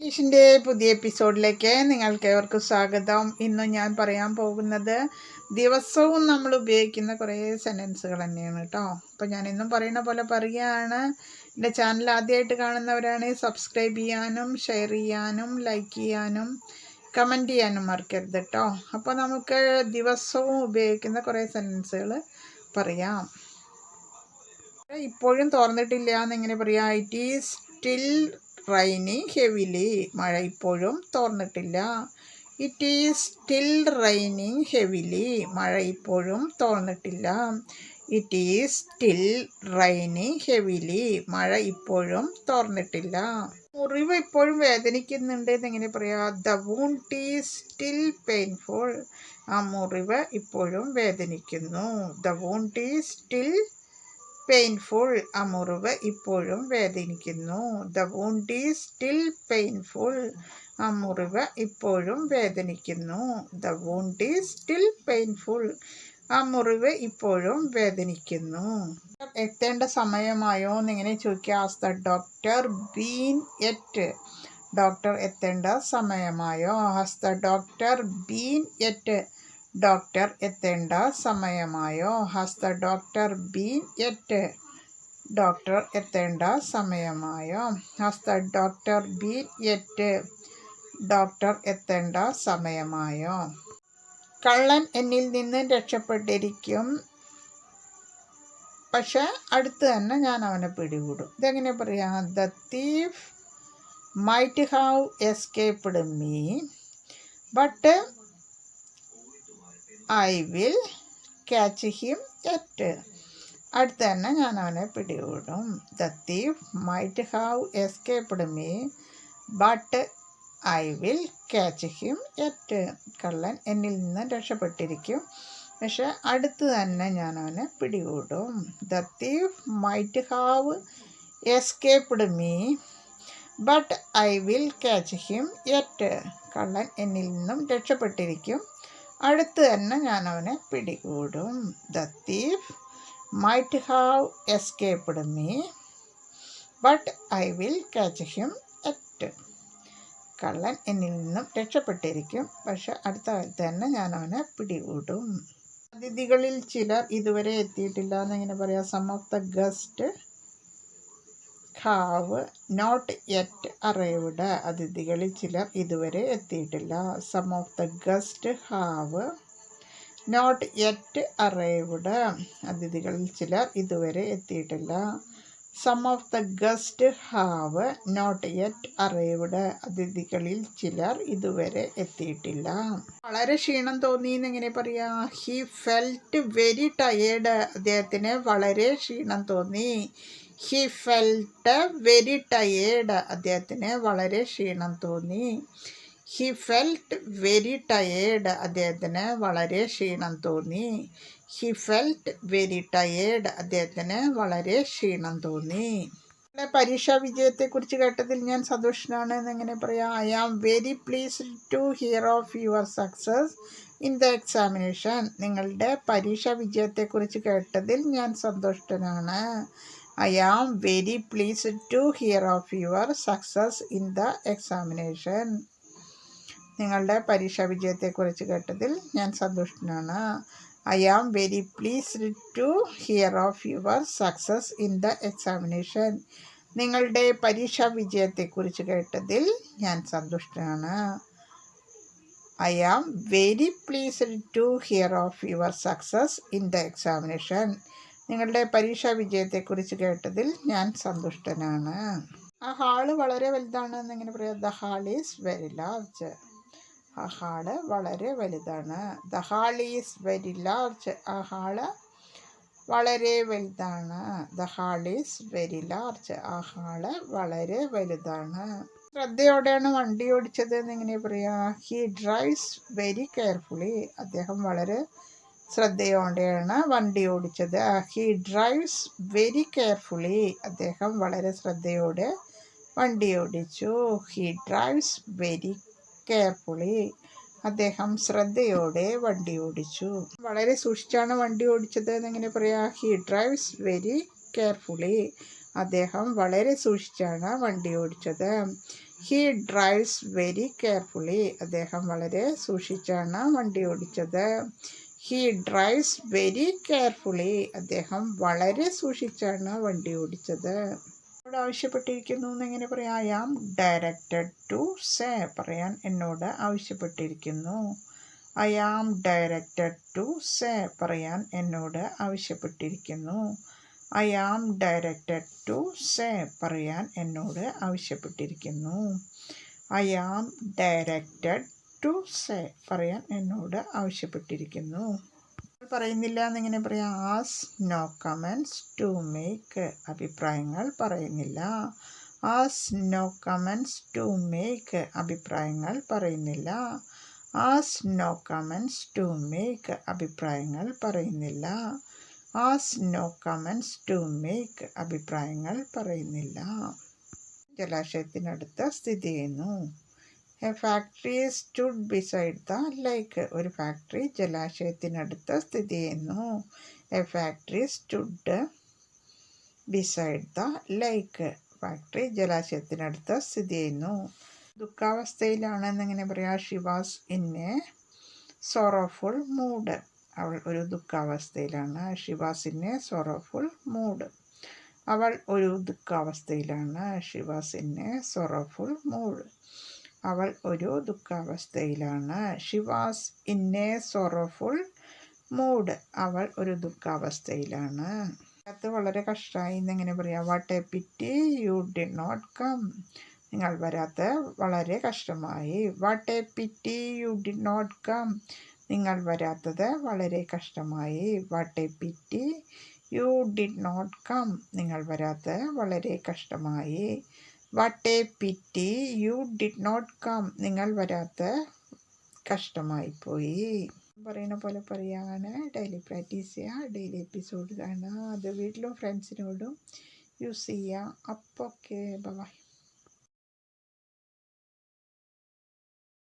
ഇംഗ്ലീഷിന്റെ പുതിയ എപ്പിസോഡിലേക്ക് നിങ്ങൾക്ക് ഏവർക്കും സ്വാഗതം. ഇന്ന് ഞാൻ പറയാൻ പോകുന്നത് ദിവസവും നമ്മൾ ഉപയോഗിക്കുന്ന കുറേ സെന്റൻസുകൾ തന്നെയാണ് കേട്ടോ. അപ്പോൾ ഞാൻ ഇന്നും പറയുന്ന പോലെ പറയുകയാണ്. എന്റെ ചാനൽ ആദ്യമായിട്ട് കാണുന്നവരാണെങ്കിൽ സബ്സ്ക്രൈബ് ചെയ്യാനും ഷെയർ ചെയ്യാനും ലൈക്ക് ചെയ്യാനും കമന്റ് ചെയ്യാനും മറക്കരുത് കേട്ടോ. അപ്പോൾ നമുക്ക് ദിവസവും ഉപയോഗിക്കുന്ന കുറേ സെന്റൻസുകൾ പറയാം. ഇപ്പോഴും തുറന്നിട്ടില്ല എന്നിങ്ങനെ പറയാം. It is still raining heavily മഴ ഇപ്പോഴും തോർന്നിട്ടില്ല. It is still raining heavily മഴ ഇപ്പോഴും തോർന്നിട്ടില്ല. It is still raining heavily മഴ ഇപ്പോഴും തോർന്നിട്ടില്ല. മുറിവ് ഇപ്പോഴും വേദനിക്കുന്നുണ്ട് എന്നെങ്ങനെ പറയാ the wound is still painful ആ മുറിവ് ഇപ്പോഴും വേദനിക്കുന്നു. The wound is still painful ആ മുറിവ് ഇപ്പോഴും വേദനിക്കുന്നു. The wound is still painful ആ മുറിവ് ഇപ്പോഴും വേദനിക്കുന്നു. The wound is still painful ആ മുറിവ് ഇപ്പോഴും വേദനിക്കുന്നു. എത്തേണ്ട സമയമായോ എന്നിങ്ങനെ ചോദിക്കുക. Has the doctor been yet doctor എത്തേണ്ട സമയമായോ? Has the doctor been yet doctor എത്തേണ്ട സമയമായോ? Has the doctor been yet. Doctor എത്തേണ്ട സമയമായോ? Has the doctor been yet. Doctor എത്തേണ്ട സമയമായോ? കള്ളൻ എന്നിൽ നിന്ന് രക്ഷപ്പെട്ടിരിക്കും. പക്ഷെ അടുത്ത് തന്നെ ഞാൻ അവനെ പിടികൂടും. ഇതെങ്ങനെ പറയാം? The thief might have escaped me. But I will catch him at അടുത്ത് തന്നെ ഞാൻ അവനെ പിടികൂടും. The thief might have escaped me but I will catch him at കള്ളൻ എന്നിൽ നിന്ന് രക്ഷപ്പെട്ടിരിക്കും. പക്ഷെ അടുത്ത് തന്നെ ഞാൻ അവനെ പിടികൂടും. The thief might have escaped me but I will catch him yet കള്ളൻ എന്നിൽ നിന്നും രക്ഷപ്പെട്ടിരിക്കും. അടുത്ത് തന്നെ ഞാൻ അവനെ പിടികൂടും. The thief might have escaped me but I will catch him at കള്ളൻ എന്നിൽ നിന്നും രക്ഷപ്പെട്ടിരിക്കും. പക്ഷെ അടുത്ത കാലത്ത് തന്നെ ഞാൻ അവനെ പിടികൂടും. അതിഥികളിൽ ചിലർ ഇതുവരെ എത്തിയിട്ടില്ല എന്നിങ്ങനെ പറയാം. Some of the guest have not yet arrived. അതിഥികളിൽ ചിലർ ഇതുവരെ എത്തിയിട്ടില്ല. Some of the guest have not yet arrived. അതിഥികളിൽ ചിലർ ഇതുവരെ എത്തിയിട്ടില്ല. Some of the guest have not yet arrived. അതിഥികളിൽ ചിലർ ഇതുവരെ എത്തിയിട്ടില്ല. വളരെ ക്ഷീണം തോന്നി എന്ന് എങ്ങനെ പറയാ. ഹി ഫെൽറ്റ് വെരി ടയേർഡ് അദ്ദേഹത്തിന് വളരെ ക്ഷീണം തോന്നി. ഹി ഫെൽട്ട് വെരി ടയേർഡ് അദ്ദേഹത്തിന് വളരെ ക്ഷീണം തോന്നി. ഹി ഫെൽറ്റ് വെരി ടയേർഡ് അദ്ദേഹത്തിന് വളരെ ക്ഷീണം തോന്നി. ഹി ഫെൽറ്റ് വെരി ടയേർഡ് അദ്ദേഹത്തിന് വളരെ ക്ഷീണം തോന്നി. പരീക്ഷാ വിജയത്തെക്കുറിച്ച് കേട്ടതിൽ ഞാൻ സന്തോഷനാണ് എന്നെങ്ങനെ പറയാം? I am very pleased to hear of your success in the examination നിങ്ങളുടെ പരീക്ഷാ വിജയത്തെക്കുറിച്ച് കേട്ടതിൽ ഞാൻ സന്തുഷ്ടനാണ് I am very pleased to hear of your success in the examination നിങ്ങളുടെ പരീക്ഷാ വിജയത്തെക്കുറിച്ച് കേട്ടതിൽ ഞാൻ സന്തുഷ്ടനാണ്. I am very pleased to hear of your success in the examination നിങ്ങളുടെ പരീക്ഷാ വിജയത്തെക്കുറിച്ച് കേട്ടതിൽ ഞാൻ സന്തുഷ്ടനാണ്. I am very pleased to hear of your success in the examination നിങ്ങളുടെ പരീക്ഷാ വിജയത്തെക്കുറിച്ച് കേട്ടതിൽ ഞാൻ സന്തുഷ്ടനാണ്. ആ ഹാൾ വളരെ വലുതാണ് എന്നിങ്ങനെ പറയാം. The hall is very large. ആ ഹാൾ വളരെ വലുതാണ്. The hall is very large. ആ ഹാൾ വളരെ വലുതാണ്. The hall is very large. ആ ഹാൾ വളരെ വലുതാണ്. ശ്രദ്ധയോടെയാണ് വണ്ടി ഓടിച്ചത് എന്നിങ്ങനെ പറയാം. ഹീ ഡ്രൈവ്സ് വെരി കെയർഫുള്ളി അദ്ദേഹം വളരെ ശ്രദ്ധയോടെയാണ് വണ്ടി ഓടിച്ചത്. ഹി ഡ്രൈവ്സ് വെരി കെയർഫുള്ളി അദ്ദേഹം വളരെ ശ്രദ്ധയോടെ വണ്ടി ഓടിച്ചു. ഹി ഡ്രൈവ്സ് വെരി കെയർഫുള്ളി അദ്ദേഹം ശ്രദ്ധയോടെ വണ്ടി ഓടിച്ചു. വളരെ സൂക്ഷിച്ചാണ് വണ്ടി ഓടിച്ചത് എന്നെങ്ങനെ പറയാം ഹി ഡ്രൈവ്സ് വെരി കെയർഫുള്ളി അദ്ദേഹം വളരെ സൂക്ഷിച്ചാണ് വണ്ടി ഓടിച്ചത്. ഹീ ഡ്രൈവ്സ് വെരി കെയർഫുള്ളി അദ്ദേഹം വളരെ സൂക്ഷിച്ചാണ് വണ്ടി ഓടിച്ചത്. ഹീ ഡ്രൈവ്സ് വെരി കെയർഫുള്ളി അദ്ദേഹം വളരെ സൂക്ഷിച്ചാണ് വണ്ടി ഓടിച്ചത്. എന്നോട് ആവശ്യപ്പെട്ടിരിക്കുന്നു എന്നെങ്ങനെ പറയാം? I am directed to say പറയാൻ എന്നോട് ആവശ്യപ്പെട്ടിരിക്കുന്നു. I am directed to say പറയാൻ എന്നോട് ആവശ്യപ്പെട്ടിരിക്കുന്നു. I am directed to say പറയാൻ എന്നോട് ആവശ്യപ്പെട്ടിരിക്കുന്നു. I am directed to say പറയാൻ എന്നോട് ആവശ്യപ്പെട്ടിരിക്കുന്നു. പറയുന്നില്ല എന്നിങ്ങനെ പറയാം. Has no comments to make അഭിപ്രായങ്ങൾ പറയുന്നില്ല. Has no comments to make അഭിപ്രായങ്ങൾ പറയുന്നില്ല. Has no comments to make അഭിപ്രായങ്ങൾ പറയുന്നില്ല. Has no comments to make അഭിപ്രായങ്ങൾ പറയുന്നില്ല. ജലാശയത്തിനടുത്ത് സ്ഥിതി ചെയ്യുന്നു. A factory stood beside the lake ഒരു ഫാക്ടറി ജലാശയത്തിനടുത്ത് സ്ഥിതി ചെയ്യുന്നു. A factory stood beside the lake factory ജലാശയത്തിനടുത്ത് സ്ഥിതി ചെയ്യുന്നു. ദുഃഖാവസ്ഥയിലാണ് എന്നിങ്ങനെ പറയാം? ഷിവാസ് എ സോറോഫുൾ മൂഡ് അവൾ ഒരു ദുഃഖാവസ്ഥയിലാണ്. She was in a sorrowful mood അവൾ ഒരു ദുഃഖാവസ്ഥയിലാണ്. She was in a sorrowful mood അവൾ ഒരു ദുഃഖാവസ്ഥയിലാണ്. She was in a sorrowful mood അവൾ ഒരു ദുഃഖാവസ്ഥയിലാണ്. അത് വളരെ കഷ്ടമായി എന്നെങ്ങനെ പറയാം what a pity you did not come നിങ്ങൾ വരാത്ത വളരെ കഷ്ടമായി. What a pity you did not come നിങ്ങൾ വരാത്തത് വളരെ കഷ്ടമായി. What a pity you did not come നിങ്ങൾ വരാത്ത വളരെ കഷ്ടമായി. What a pity you did not come. നിങ്ങൾ വരാത്ത കഷ്ടമായി പോയി പറയുന്ന പോലെ പറയുകയാണ് ഡെയിലി പ്രാക്ടീസ് ചെയ്യുക ഡെയിലി എപ്പിസോഡ് കാണുക അത് വീട്ടിലും ഫ്രണ്ട്സിനോടും യൂസ് ചെയ്യുക അപ്പോൾ ഓക്കെ ബൈ.